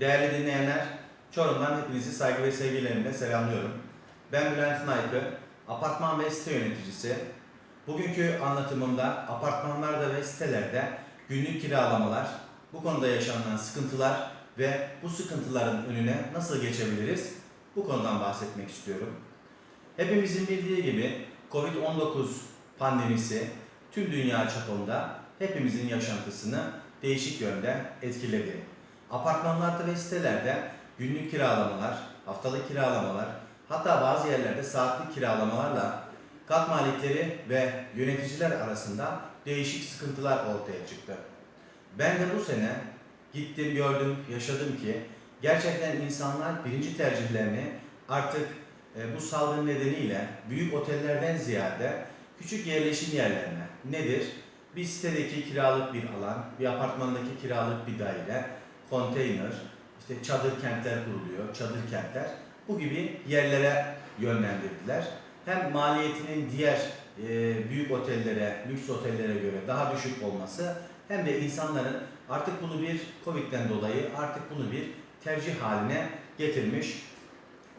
Değerli dinleyenler, Çorum'dan hepinizi saygı ve sevgilerimle selamlıyorum. Ben Bülent Naykı, apartman ve site yöneticisi. Bugünkü anlatımımda apartmanlarda ve sitelerde günlük kiralamalar, bu konuda yaşanan sıkıntılar ve bu sıkıntıların önüne nasıl geçebiliriz? Bu konudan bahsetmek istiyorum. Hepimizin bildiği gibi Covid-19 pandemisi tüm dünya çapında hepimizin yaşantısını değişik yönde etkiledi. Apartmanlarda ve sitelerde günlük kiralamalar, haftalık kiralamalar, hatta bazı yerlerde saatlik kiralamalarla kat malikleri ve yöneticiler arasında değişik sıkıntılar ortaya çıktı. Ben de bu sene gittim, gördüm, yaşadım ki gerçekten insanlar birinci tercihlerini artık e, bu salgın nedeniyle büyük otellerden ziyade küçük yerleşim yerlerine nedir? Bir sitedeki kiralık bir alan, bir apartmandaki kiralık bir daire, konteyner, işte çadır kentler kuruluyor, çadır kentler. Bu gibi yerlere yönlendirdiler. Hem maliyetinin diğer e, büyük otellere, lüks otellere göre daha düşük olması hem de insanların artık bunu bir Covid'den dolayı artık bunu bir tercih haline getirmiş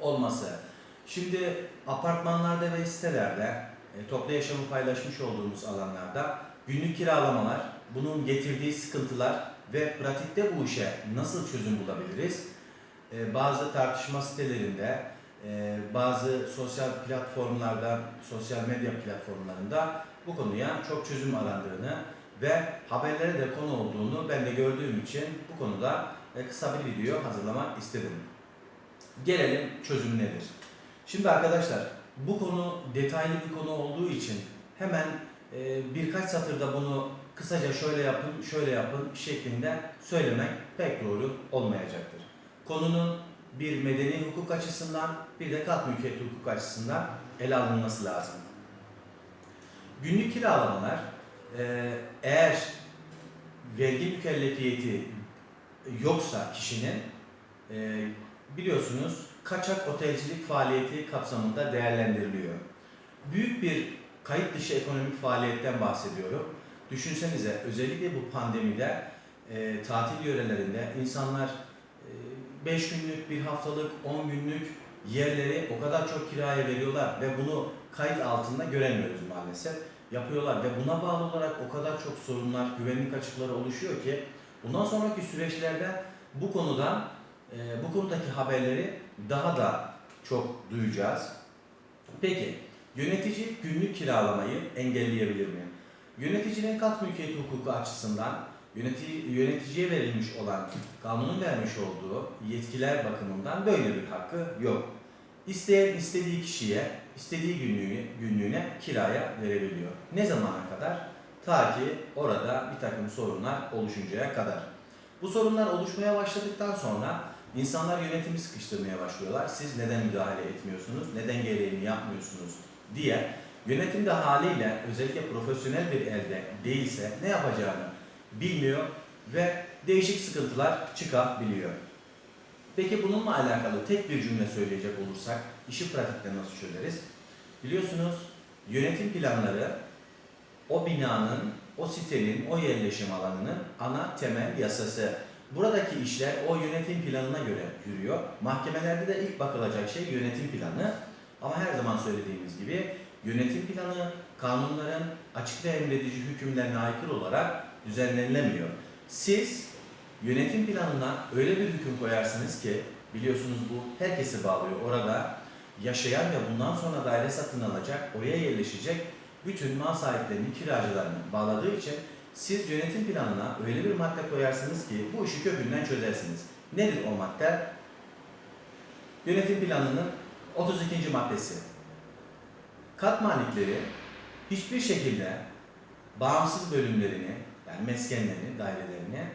olması. Şimdi apartmanlarda ve sitelerde e, toplu yaşamı paylaşmış olduğumuz alanlarda günlük kiralamalar, bunun getirdiği sıkıntılar ve pratikte bu işe nasıl çözüm bulabiliriz? E, bazı tartışma sitelerinde, e, bazı sosyal platformlarda, sosyal medya platformlarında bu konuya çok çözüm arandığını ve haberlere de konu olduğunu ben de gördüğüm için bu konuda e, kısa bir video hazırlamak istedim. Gelelim çözüm nedir? Şimdi arkadaşlar bu konu detaylı bir konu olduğu için hemen e, birkaç satırda bunu kısaca şöyle yapın, şöyle yapın şeklinde söylemek pek doğru olmayacaktır. Konunun bir medeni hukuk açısından bir de kat mülkiyet hukuk açısından ele alınması lazım. Günlük kiralamalar e, eğer vergi mükellefiyeti yoksa kişinin e, biliyorsunuz kaçak otelcilik faaliyeti kapsamında değerlendiriliyor. Büyük bir kayıt dışı ekonomik faaliyetten bahsediyorum. Düşünsenize özellikle bu pandemide e, tatil yörelerinde insanlar 5 günlük, bir haftalık, 10 günlük yerleri o kadar çok kiraya veriyorlar ve bunu kayıt altında göremiyoruz maalesef. Yapıyorlar ve buna bağlı olarak o kadar çok sorunlar, güvenlik açıkları oluşuyor ki bundan sonraki süreçlerde bu konudan e, bu konudaki haberleri daha da çok duyacağız. Peki yönetici günlük kiralamayı engelleyebilir mi? Yöneticinin kat mülkiyet hukuku açısından yönetici, yöneticiye verilmiş olan kanunun vermiş olduğu yetkiler bakımından böyle bir hakkı yok. İsteyen istediği kişiye, istediği günlüğüne, günlüğüne kiraya verebiliyor. Ne zamana kadar? Ta ki orada bir takım sorunlar oluşuncaya kadar. Bu sorunlar oluşmaya başladıktan sonra insanlar yönetimi sıkıştırmaya başlıyorlar. Siz neden müdahale etmiyorsunuz, neden gereğini yapmıyorsunuz diye yönetim de haliyle özellikle profesyonel bir elde değilse ne yapacağını bilmiyor ve değişik sıkıntılar çıkabiliyor. Peki bununla alakalı tek bir cümle söyleyecek olursak işi pratikte nasıl çözeriz? Biliyorsunuz yönetim planları o binanın, o sitenin, o yerleşim alanının ana temel yasası. Buradaki işler o yönetim planına göre yürüyor. Mahkemelerde de ilk bakılacak şey yönetim planı. Ama her zaman söylediğimiz gibi yönetim planı kanunların açık ve emredici hükümlerine aykırı olarak düzenlenemiyor. Siz yönetim planına öyle bir hüküm koyarsınız ki biliyorsunuz bu herkesi bağlıyor. Orada yaşayan ve bundan sonra daire satın alacak, oraya yerleşecek bütün mal sahiplerinin kiracılarını bağladığı için siz yönetim planına öyle bir madde koyarsınız ki bu işi kökünden çözersiniz. Nedir o madde? Yönetim planının 32. maddesi. Kat malikleri hiçbir şekilde bağımsız bölümlerini yani meskenlerini, dairelerini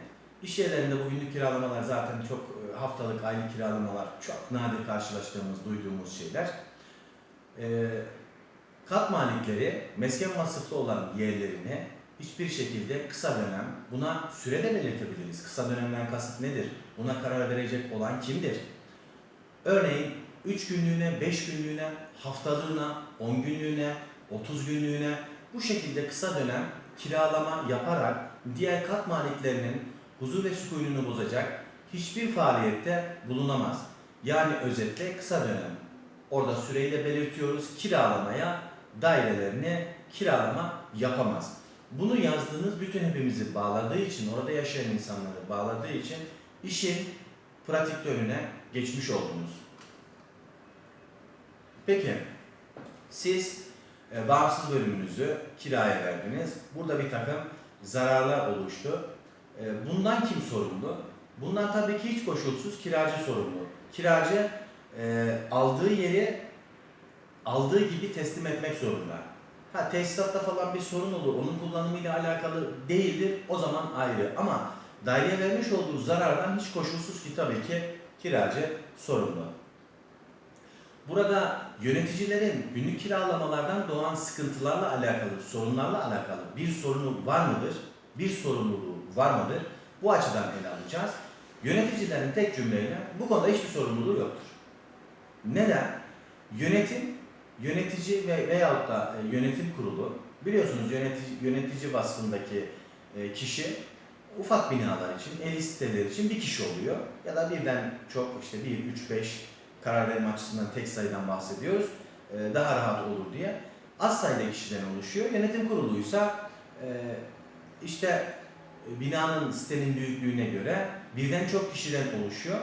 iş yerlerinde bugünlük kiralamalar zaten çok e, haftalık, aylık kiralamalar çok nadir karşılaştığımız, duyduğumuz şeyler. Ee, kat malikleri mesken masraflı olan yerlerini hiçbir şekilde kısa dönem, buna süre de belirtebiliriz. Kısa dönemden kasıt nedir? Buna karar verecek olan kimdir? Örneğin 3 günlüğüne, 5 günlüğüne, haftalığına, 10 günlüğüne, 30 günlüğüne bu şekilde kısa dönem kiralama yaparak diğer kat maliklerinin huzur ve sükununu bozacak, hiçbir faaliyette bulunamaz. Yani özetle kısa dönem. Orada süreyle belirtiyoruz. Kiralamaya dairelerini kiralama yapamaz. Bunu yazdığınız bütün hepimizi bağladığı için, orada yaşayan insanları bağladığı için işin pratikte önüne geçmiş oldunuz. Peki, siz e, bağımsız bölümünüzü kiraya verdiniz. Burada bir takım zararlar oluştu. E, bundan kim sorumlu? Bundan tabii ki hiç koşulsuz kiracı sorumlu. Kiracı e, aldığı yeri aldığı gibi teslim etmek zorunda. Ha tesisatta falan bir sorun olur, onun kullanımıyla alakalı değildir, o zaman ayrı. Ama daireye vermiş olduğu zarardan hiç koşulsuz ki tabii ki kiracı sorumlu. Burada yöneticilerin günlük kiralamalardan doğan sıkıntılarla alakalı, sorunlarla alakalı bir sorunu var mıdır? Bir sorumluluğu var mıdır? Bu açıdan ele alacağız. Yöneticilerin tek cümleyle bu konuda hiçbir sorumluluğu yoktur. Neden? Yönetim, yönetici ve veyahut da e, yönetim kurulu biliyorsunuz yönetici, yönetici vasfındaki e, kişi ufak binalar için, el siteleri için bir kişi oluyor. Ya da birden çok işte 1, 3, 5 karar verme açısından tek sayıdan bahsediyoruz. E, Daha rahat olur diye. Az sayıda kişiden oluşuyor. Yönetim kuruluysa e, işte e, binanın sitenin büyüklüğüne göre birden çok kişiden oluşuyor.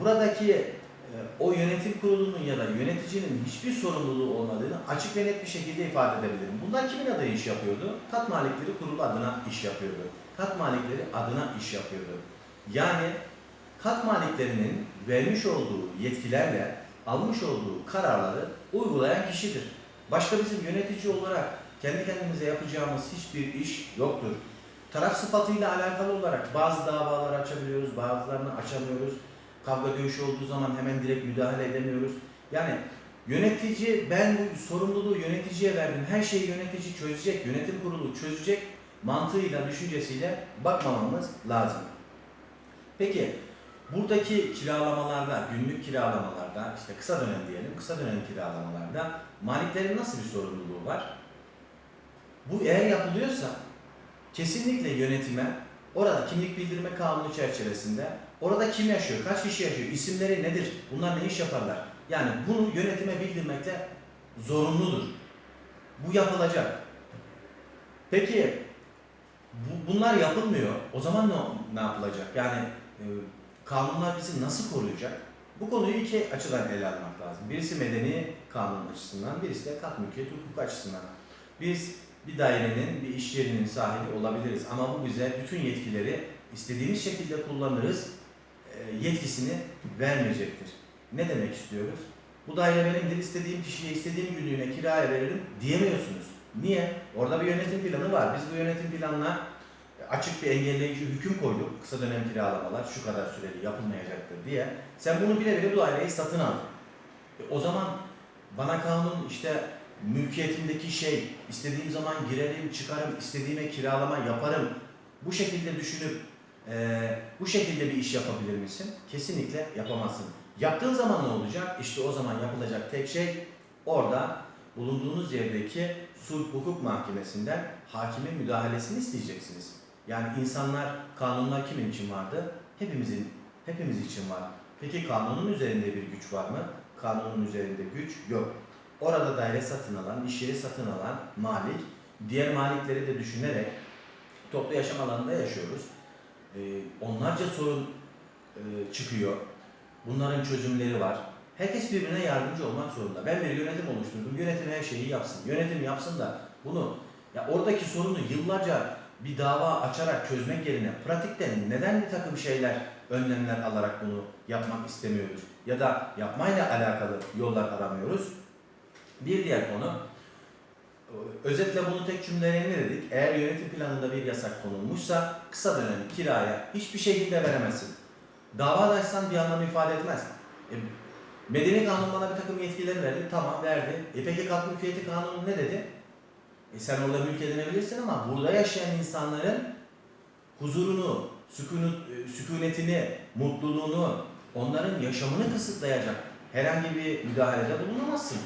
Buradaki e, o yönetim kurulunun ya da yöneticinin hiçbir sorumluluğu olmadığını açık ve net bir şekilde ifade edebilirim. Bunlar kimin adına iş yapıyordu? Kat malikleri kurulu adına iş yapıyordu. Kat malikleri adına iş yapıyordu. Yani kat maliklerinin vermiş olduğu yetkilerle almış olduğu kararları uygulayan kişidir. Başka bizim yönetici olarak kendi kendimize yapacağımız hiçbir iş yoktur. Taraf sıfatıyla alakalı olarak bazı davalar açabiliyoruz, bazılarını açamıyoruz. Kavga dövüşü olduğu zaman hemen direkt müdahale edemiyoruz. Yani yönetici, ben bu sorumluluğu yöneticiye verdim, her şeyi yönetici çözecek, yönetim kurulu çözecek mantığıyla, düşüncesiyle bakmamamız lazım. Peki, buradaki kiralamalarda, günlük kiralamalarda, işte kısa dönem diyelim, kısa dönem kiralamalarda maliklerin nasıl bir sorumluluğu var? Bu eğer yapılıyorsa kesinlikle yönetime orada kimlik bildirme kanunu çerçevesinde orada kim yaşıyor, kaç kişi yaşıyor, isimleri nedir, bunlar ne iş yaparlar? Yani bunu yönetime bildirmekte zorunludur. Bu yapılacak. Peki bu, bunlar yapılmıyor. O zaman ne, ne yapılacak? Yani e, kanunlar bizi nasıl koruyacak? Bu konuyu iki açıdan ele almak lazım. Birisi medeni kanun açısından, birisi de kat mülkiyet hukuk açısından. Biz bir dairenin, bir iş yerinin sahibi olabiliriz ama bu bize bütün yetkileri istediğimiz şekilde kullanırız e, yetkisini vermeyecektir. Ne demek istiyoruz? Bu daire benimdir, istediğim kişiye istediğim günlüğüne kiraya veririm diyemiyorsunuz. Niye? Orada bir yönetim planı var. Biz bu yönetim planına açık bir engelleyici hüküm koyduk. Kısa dönem kiralamalar şu kadar süreli yapılmayacaktır diye. Sen bunu bile bile bu daireyi satın al. E, o zaman bana kanun işte mülkiyetimdeki şey istediğim zaman girerim, çıkarım, istediğime kiralama yaparım. Bu şekilde düşünüp e, bu şekilde bir iş yapabilir misin? Kesinlikle yapamazsın. Yaptığın zaman ne olacak? İşte o zaman yapılacak tek şey orada bulunduğunuz yerdeki sulh hukuk mahkemesinden hakimin müdahalesini isteyeceksiniz. Yani insanlar, kanunlar kimin için vardı? Hepimizin, hepimiz için var. Peki kanunun üzerinde bir güç var mı? Kanunun üzerinde güç yok. Orada daire satın alan, iş yeri satın alan malik, diğer malikleri de düşünerek toplu yaşam alanında yaşıyoruz. Ee, onlarca sorun e, çıkıyor. Bunların çözümleri var. Herkes birbirine yardımcı olmak zorunda. Ben bir yönetim oluşturdum. Yönetim her şeyi yapsın. Yönetim yapsın da bunu ya oradaki sorunu yıllarca bir dava açarak çözmek yerine pratikte neden bir takım şeyler, önlemler alarak bunu yapmak istemiyoruz? Ya da yapmayla alakalı yollar aramıyoruz. Bir diğer konu, özetle bunu tek cümleyle ne dedik? Eğer yönetim planında bir yasak konulmuşsa kısa dönem kiraya hiçbir şekilde veremezsin. Dava da açsan bir anlam ifade etmez. E, medeni kanun bana bir takım yetkileri verdi, tamam verdi. E peki kat mülkiyeti kanunu ne dedi? E sen orada mülk edinebilirsin ama burada yaşayan insanların huzurunu, e, sükunetini, mutluluğunu, onların yaşamını kısıtlayacak herhangi bir müdahalede bulunamazsın.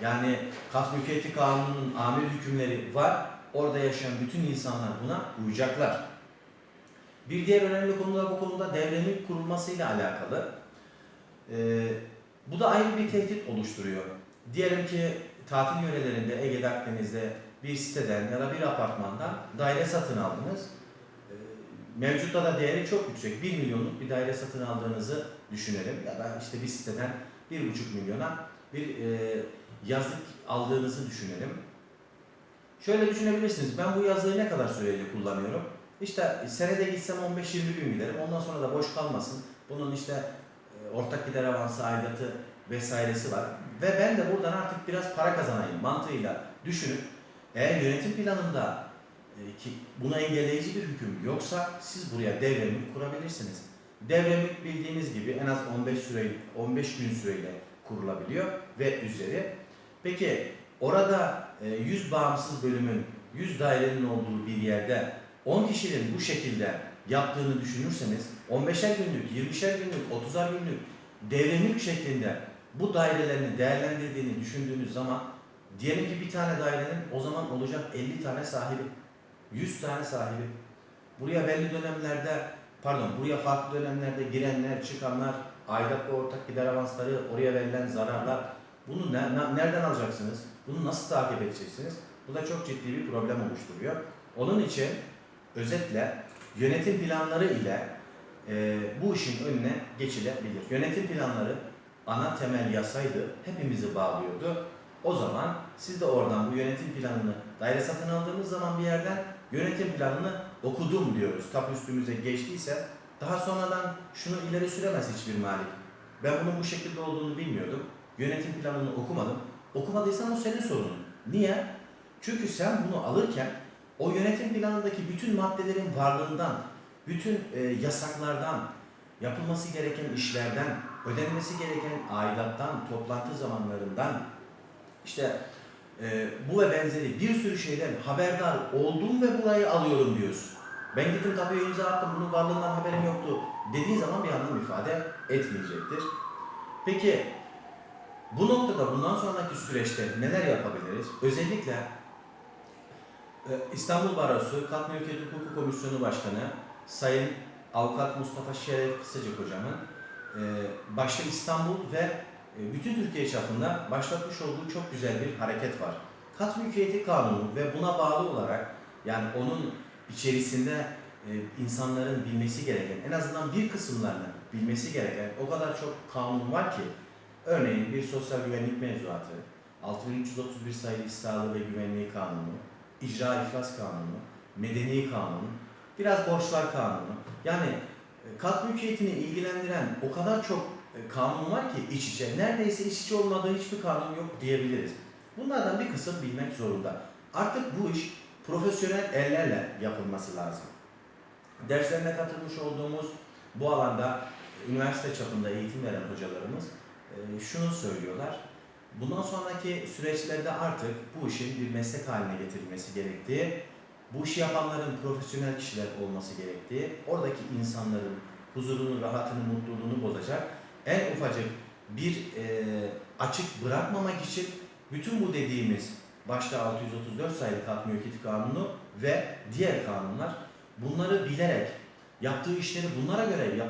Yani kat mülkiyeti kanununun amir hükümleri var. Orada yaşayan bütün insanlar buna uyacaklar. Bir diğer önemli konu da bu konuda devremin kurulmasıyla alakalı. Ee, bu da ayrı bir tehdit oluşturuyor. Diyelim ki tatil yörelerinde Ege'de Akdeniz'de bir siteden ya da bir apartmandan daire satın aldınız. Ee, Mevcutta da değeri çok yüksek. 1 milyonluk bir daire satın aldığınızı düşünelim. Ya da işte bir siteden 1,5 milyona bir e, yazlık aldığınızı düşünelim. Şöyle düşünebilirsiniz. Ben bu yazlığı ne kadar süreyle kullanıyorum? İşte senede gitsem 15-20 gün giderim. Ondan sonra da boş kalmasın. Bunun işte e, ortak gider avansı, aidatı vesairesi var. Ve ben de buradan artık biraz para kazanayım mantığıyla düşünüp eğer yönetim planında e, ki buna engelleyici bir hüküm yoksa siz buraya devremlik kurabilirsiniz. Devremlik bildiğiniz gibi en az 15 süre 15 gün süreyle kurulabiliyor ve üzeri. Peki orada e, 100 bağımsız bölümün 100 dairenin olduğu bir yerde 10 kişinin bu şekilde yaptığını düşünürseniz 15'er günlük, 20'şer günlük, 30'ar günlük devremlik şeklinde bu dairelerini değerlendirdiğini düşündüğünüz zaman diyelim ki bir tane dairenin o zaman olacak 50 tane sahibi, 100 tane sahibi. Buraya belli dönemlerde, pardon buraya farklı dönemlerde girenler, çıkanlar, aidat ve ortak gider avansları, oraya verilen zararlar, bunu ne- ne- nereden alacaksınız? Bunu nasıl takip edeceksiniz? Bu da çok ciddi bir problem oluşturuyor. Onun için özetle yönetim planları ile e, bu işin önüne geçilebilir. Yönetim planları ana temel yasaydı, hepimizi bağlıyordu. O zaman siz de oradan bu yönetim planını daire satın aldığınız zaman bir yerden yönetim planını okudum diyoruz. Tapu üstümüze geçtiyse daha sonradan şunu ileri süremez hiçbir malik. Ben bunun bu şekilde olduğunu bilmiyordum. Yönetim planını okumadım. Okumadıysan o senin sorunun. Niye? Çünkü sen bunu alırken o yönetim planındaki bütün maddelerin varlığından, bütün e, yasaklardan, yapılması gereken işlerden, ödenmesi gereken aidattan, toplantı zamanlarından, işte e, bu ve benzeri bir sürü şeyden haberdar oldum ve burayı alıyorum diyorsun. Ben gittim tabii imza attım, bunun varlığından haberim yoktu dediği zaman bir anlam ifade etmeyecektir. Peki bu noktada bundan sonraki süreçte neler yapabiliriz? Özellikle e, İstanbul Barosu Kat Mülkiyet Hukuku Komisyonu Başkanı Sayın Avukat Mustafa Şeref Kısacık Hocam'ın başta İstanbul ve e, bütün Türkiye çapında başlatmış olduğu çok güzel bir hareket var. Kat Mülkiyeti Kanunu ve buna bağlı olarak yani onun içerisinde e, insanların bilmesi gereken, en azından bir kısımlarını bilmesi gereken o kadar çok kanun var ki örneğin bir sosyal güvenlik mevzuatı, 6331 sayılı İstihdamı ve Güvenliği Kanunu, İcra İflas Kanunu, Medeni Kanun, biraz borçlar kanunu. Yani kat mülkiyetini ilgilendiren o kadar çok e, kanun var ki iç içe. Neredeyse iç içe olmadığı hiçbir kanun yok diyebiliriz. Bunlardan bir kısım bilmek zorunda. Artık bu iş profesyonel ellerle yapılması lazım. Derslerine katılmış olduğumuz bu alanda e, üniversite çapında eğitim veren hocalarımız e, şunu söylüyorlar. Bundan sonraki süreçlerde artık bu işin bir meslek haline getirilmesi gerektiği, bu işi yapanların profesyonel kişiler olması gerektiği, oradaki insanların huzurunu, rahatını, mutluluğunu bozacak en ufacık bir e, açık bırakmamak için bütün bu dediğimiz başta 634 sayılı kat mülkiyeti kanunu ve diğer kanunlar bunları bilerek yaptığı işleri bunlara göre yap